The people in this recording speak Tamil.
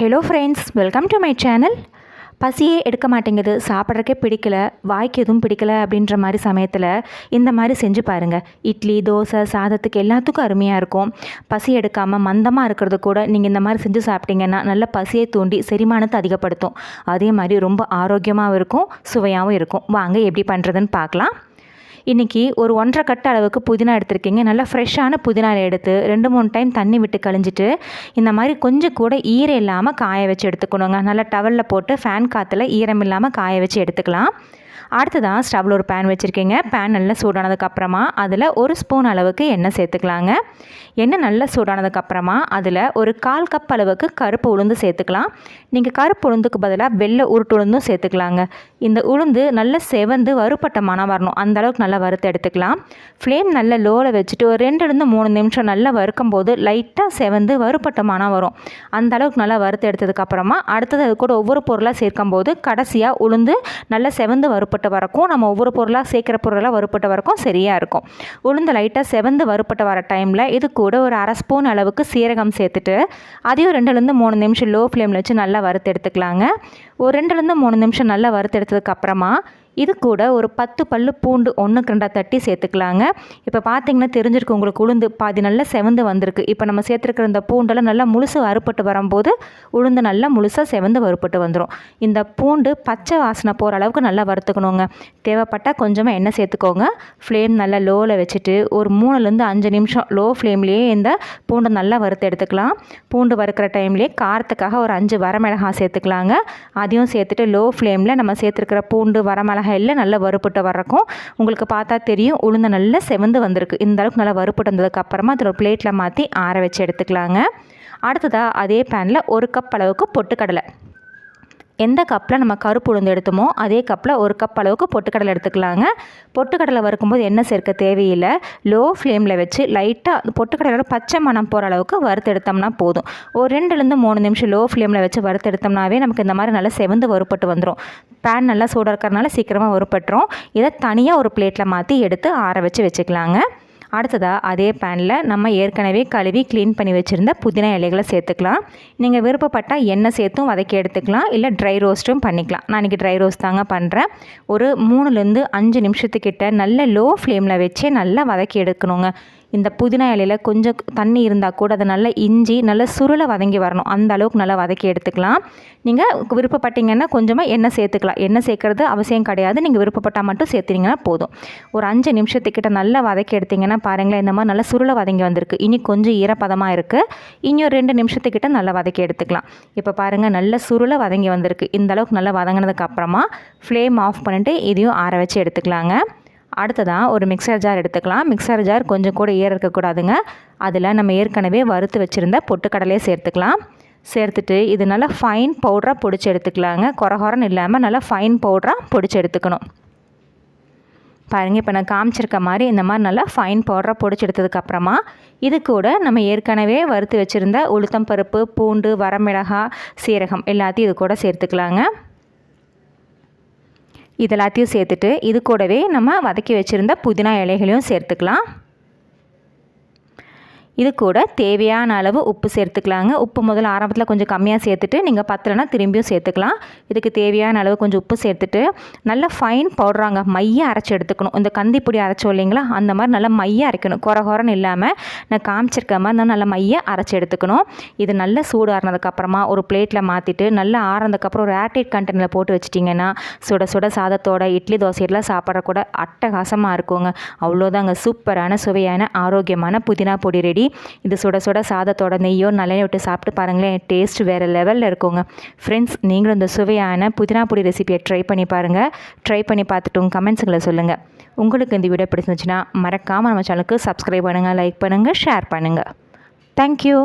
Hello friends welcome to my channel பசியே எடுக்க மாட்டேங்குது சாப்பிட்றக்கே பிடிக்கல வாய்க்கு எதுவும் பிடிக்கல அப்படின்ற மாதிரி சமயத்தில் இந்த மாதிரி செஞ்சு பாருங்கள் இட்லி தோசை சாதத்துக்கு எல்லாத்துக்கும் அருமையாக இருக்கும். பசி எடுக்காமல் மந்தமாக இருக்கிறது கூட நீங்கள் இந்த மாதிரி செஞ்சு சாப்பிட்டீங்கன்னா நல்ல பசியை தூண்டி செரிமானத்தை அதிகப்படுத்தும். அதே மாதிரி ரொம்ப ஆரோக்கியமாகவும் இருக்கும் சுவையாகவும் இருக்கும். வாங்க எப்படி பண்ணுறதுன்னு பார்க்கலாம். இன்றைக்கி ஒரு ஒன்றரை கட்டு அளவுக்கு புதினா எடுத்திருக்கீங்க. நல்லா ஃப்ரெஷ்ஷான புதினா எடுத்து ரெண்டு மூணு டைம் தண்ணி விட்டு கழிஞ்சிட்டு இந்த மாதிரி கொஞ்சம் கூட ஈரம் இல்லாமல் காய வச்சு எடுத்துக்கணுங்க. நல்லா டவலில் போட்டு ஃபேன் காற்றுல ஈரம் இல்லாமல் காய வச்சு எடுத்துக்கலாம். அடுத்ததான் ஸ்டவ்வில் ஒரு பேன் வச்சுருக்கீங்க. பேன் நல்லா சூடானதுக்கப்புறமா அதில் ஒரு ஸ்பூன் அளவுக்கு எண்ணெய் சேர்த்துக்கலாங்க. எண்ணெய் நல்லா சூடானதுக்கப்புறமா அதில் ஒரு கால் கப் அளவுக்கு கருப்பு உளுந்து சேர்த்துக்கலாம். நீங்கள் கருப்பு உளுந்துக்கு பதிலாக வெள்ளை உருட்டு உளுந்தும் சேர்த்துக்கலாங்க. இந்த உளுந்து நல்ல செவந்து வறுப்பட்ட மனம் வரணும். அந்தளவுக்கு நல்லா வறுத்து எடுத்துக்கலாம். ஃப்ளேம் நல்ல லோவில் வச்சுட்டு ஒரு ரெண்டுலேருந்து மூணு நிமிஷம் நல்லா வறுக்கும் போது லைட்டாக செவந்து வறுப்பட்ட மனம் வரும். அந்த அளவுக்கு நல்லா வறுத்து எடுத்ததுக்கப்புறமா அடுத்தது அது கூட ஒவ்வொரு பொருளாக சேர்க்கும் போது கடைசியாக உளுந்து நல்லா செவந்து வறுப்பட்ட வறுப்பட்ட வரைக்கும் நம்ம ஒவ்வொரு பொருளாக சேர்க்குற பொருளாக வறுப்பட்ட வரைக்கும் சரியாக இருக்கும். உளுந்து லைட்டாக செவந்து வறுப்பட்ட வர டைமில் இது கூட ஒரு அரை ஸ்பூன் அளவுக்கு சீரகம் சேர்த்துட்டு அதையும் ரெண்டுலேருந்து மூணு நிமிஷம் லோ ஃப்ளேமில் வச்சு நல்லா வறுத்து எடுத்துக்கலாங்க. ஒரு ரெண்டுலேருந்து மூணு நிமிஷம் நல்லா வறுத்து எடுத்ததுக்கப்புறமா இது கூட ஒரு பத்து பல்லு பூண்டு ஒன்றுக்கு ரெண்டாக தட்டி சேர்த்துக்கலாங்க. இப்போ பார்த்தீங்கன்னா தெரிஞ்சிருக்கு உங்களுக்கு உளுந்து பாதி நல்லா செவந்து வந்திருக்கு. இப்போ நம்ம சேர்த்துருக்கிற இந்த பூண்டெல்லாம் நல்லா முழுசு வறுப்பட்டு வரும்போது உளுந்து நல்லா முழுசாக செவந்து வறுப்பட்டு வந்துடும் இந்த பூண்டு பச்சை வாசனை போகிற அளவுக்கு நல்லா வறுத்துக்கணுங்க. தேவைப்பட்டால் கொஞ்சமாக எண்ணெய் சேர்த்துக்கோங்க. ஃப்ளேம் நல்லா லோவில் வச்சுட்டு ஒரு மூணுலேருந்து அஞ்சு நிமிஷம் லோ ஃப்ளேம்லேயே இந்த பூண்டை நல்லா வறுத்து எடுத்துக்கலாம். பூண்டு வறுக்கிற டைம்லேயே காரத்துக்காக ஒரு அஞ்சு வரமிளகாய் சேர்த்துக்கலாங்க. அதையும் சேர்த்துட்டு லோ ஃப்ளேமில் நம்ம சேர்த்துருக்கிற பூண்டு வரமிளகாய் வகையில் நல்லா வறுப்புட்டு வரக்கும் உங்களுக்கு பார்த்தா தெரியும் உளுந்து நல்லா செவந்து வந்திருக்கு. இந்த அளவுக்கு நல்லா வறுப்புட்டு வந்ததுக்கப்புறமா அதில் ஒரு பிளேட்டில் மாற்றி ஆற வச்சு எடுத்துக்கலாங்க. அடுத்ததாக அதே பேனில் ஒரு கப் அளவுக்கு பொட்டுக்கடலை. எந்த கப்பில் நம்ம கருப்பு உளுந்து எடுத்தோமோ அதே கப்பில் ஒரு கப் அளவுக்கு பொட்டுக்கடலை எடுத்துக்கலாங்க. பொட்டுக்கடலை வறுக்கும்போது எண்ணெய் சேர்க்க தேவையில்லை. லோ ஃப்ளேமில் வச்சு லைட்டாக பொட்டுக்கடலோட பச்சை மணம் போகிற அளவுக்கு வறுத்து எடுத்தோம்னா போதும். ஒரு ரெண்டுலேருந்து மூணு நிமிஷம் லோ ஃப்ளேமில் வச்சு வறுத்து எடுத்தோம்னாவே நமக்கு இந்த மாதிரி நல்லா செவந்து வறுப்பட்டு வந்துடும் பேன் நல்லா சூடாக இருக்கிறனால சீக்கிரமாக வறுப்பட்டுரும் இதை தனியாக ஒரு பிளேட்டில் மாற்றி எடுத்து ஆற வச்சு வச்சுக்கலாங்க. அடுத்ததாக அதே பேனில் நம்ம ஏற்கனவே கழுவி க்ளீன் பண்ணி வச்சுருந்த புதினா இலைகளை சேர்த்துக்கலாம். நீங்கள் விருப்பப்பட்டால் எண்ணெய் சேர்த்தும் வதக்கி எடுத்துக்கலாம். இல்லை ட்ரை ரோஸ்ட்டும் பண்ணிக்கலாம். நான் இன்றைக்கி ட்ரை ரோஸ்ட் தாங்க பண்ணுறேன் ஒரு மூணுலேருந்து அஞ்சு நிமிஷத்துக்கிட்ட நல்ல லோ ஃப்ளேமில் வச்சே நல்லா வதக்கி எடுக்கணுங்க. இந்த புதினா இலையில் கொஞ்சம் தண்ணி இருந்தால் கூட அதை நல்லா இஞ்சி நல்லா சுருளை வதங்கி வரணும். அந்த அளவுக்கு நல்லா வதக்கி எடுத்துக்கலாம். நீங்கள் விருப்பப்பட்டீங்கன்னா கொஞ்சமாக எண்ணெய் சேர்த்துக்கலாம். எண்ணெய் சேர்க்குறது அவசியம் கிடையாது. நீங்கள் விருப்பப்பட்டால் மட்டும் சேர்த்துனீங்கன்னா போதும். ஒரு அஞ்சு நிமிஷத்துக்கிட்ட நல்லா வதக்கி எடுத்திங்கன்னா பாருங்களேன் இந்த மாதிரி நல்லா சுருளை வதங்கி வந்திருக்கு. இனி கொஞ்சம் ஈரப்பதமாக இருக்குது இனி ஒரு ரெண்டு நிமிஷத்துக்கிட்ட நல்லா வதக்கி எடுத்துக்கலாம். இப்போ பாருங்கள் நல்ல சுருளை வதங்கி வந்திருக்கு. இந்த அளவுக்கு நல்லா வதங்கினதுக்கப்புறமா ஃப்ளேம் ஆஃப் பண்ணிவிட்டு இதையும் ஆற வச்சு எடுத்துக்கலாங்க. அடுத்ததாக ஒரு மிக்சர் ஜார் எடுத்துக்கலாம். மிக்சர் ஜார் கொஞ்சம் கூட ஏற இருக்கக்கூடாதுங்க அதில் நம்ம ஏற்கனவே வறுத்து வச்சுருந்த பொட்டுக்கடலையே சேர்த்துக்கலாம். சேர்த்துட்டு இது நல்லா ஃபைன் பவுடராக பொடிச்சு எடுத்துக்கலாங்க. குறகுறன்னு இல்லாமல் நல்லா ஃபைன் பவுடராக பொடிச்சு எடுத்துக்கணும். பாருங்கள் இப்போ நான் காமிச்சிருக்க மாதிரி இந்த மாதிரி நல்லா ஃபைன் பவுடராக பொடிச்சு எடுத்ததுக்கப்புறமா இது கூட நம்ம ஏற்கனவே வறுத்து வச்சுருந்த உளுத்தம் பருப்பு பூண்டு வரமிளகாய் சீரகம் எல்லாத்தையும் இது கூட சேர்த்துக்கலாங்க. இது எல்லாத்தையும் சேர்த்துட்டு இது கூடவே நம்ம வதக்கி வச்சுருந்த புதினா இலைகளையும் சேர்த்துக்கலாம். இது கூட தேவையான அளவு உப்பு சேர்த்துக்கலாங்க. உப்பு முதல்ல ஆரம்பத்தில் கொஞ்சம் கம்மியாக சேர்த்துட்டு நீங்கள் பத்தலைனா திரும்பியும் சேர்த்துக்கலாம். இதுக்கு தேவையான அளவு கொஞ்சம் உப்பு சேர்த்துட்டு நல்லா ஃபைன் பவுடராங்க மைய அரைச்சி எடுத்துக்கணும். இந்த கந்திப்பொடி அரைச்சோம் இல்லைங்களா? அந்த மாதிரி நல்லா மைய அரைக்கணும். குறை குறைன்னு இல்லாமல் நான் காமிச்சிருக்க மாதிரி நல்லா மைய அரைச்சி எடுத்துக்கணும். இது நல்லா சூடு ஆறினதுக்கப்புறமா ஒரு பிளேட்டில் மாற்றிட்டு நல்லா ஆறினதுக்கப்புறம் ஒரு ஏர்டைட் கண்டெய்னரில் போட்டு வச்சிட்டிங்கன்னா சுட சுட சாதத்தோட இட்லி தோசையெல்லாம் சாப்பிட்ற கூட அட்டகாசமாக இருக்குங்க. அவ்வளோதாங்க சூப்பரான சுவையான ஆரோக்கியமான புதினா பொடி ரெடி இது சுட சுட சாதத்தோட நெய்யோ நல்லெண்ணெய் விட்டு சாப்பிட்டு பாருங்களேன் டேஸ்ட் வேறு லெவலில் இருக்குங்க. ஃப்ரெண்ட்ஸ் நீங்களும் இந்த சுவையான புதினா பொடி ரெசிபியை ட்ரை பண்ணி பாருங்கள் ட்ரை பண்ணி பார்த்துட்டு உங்கள் கமெண்ட்ஸுங்களை சொல்லுங்கள் உங்களுக்கு இந்த வீடியோ பிடிச்சிருந்துச்சுன்னா மறக்காமல் நம்ம சேனலுக்கு சப்ஸ்கிரைப் பண்ணுங்கள் லைக் பண்ணுங்கள் ஷேர் பண்ணுங்கள் தேங்க்யூ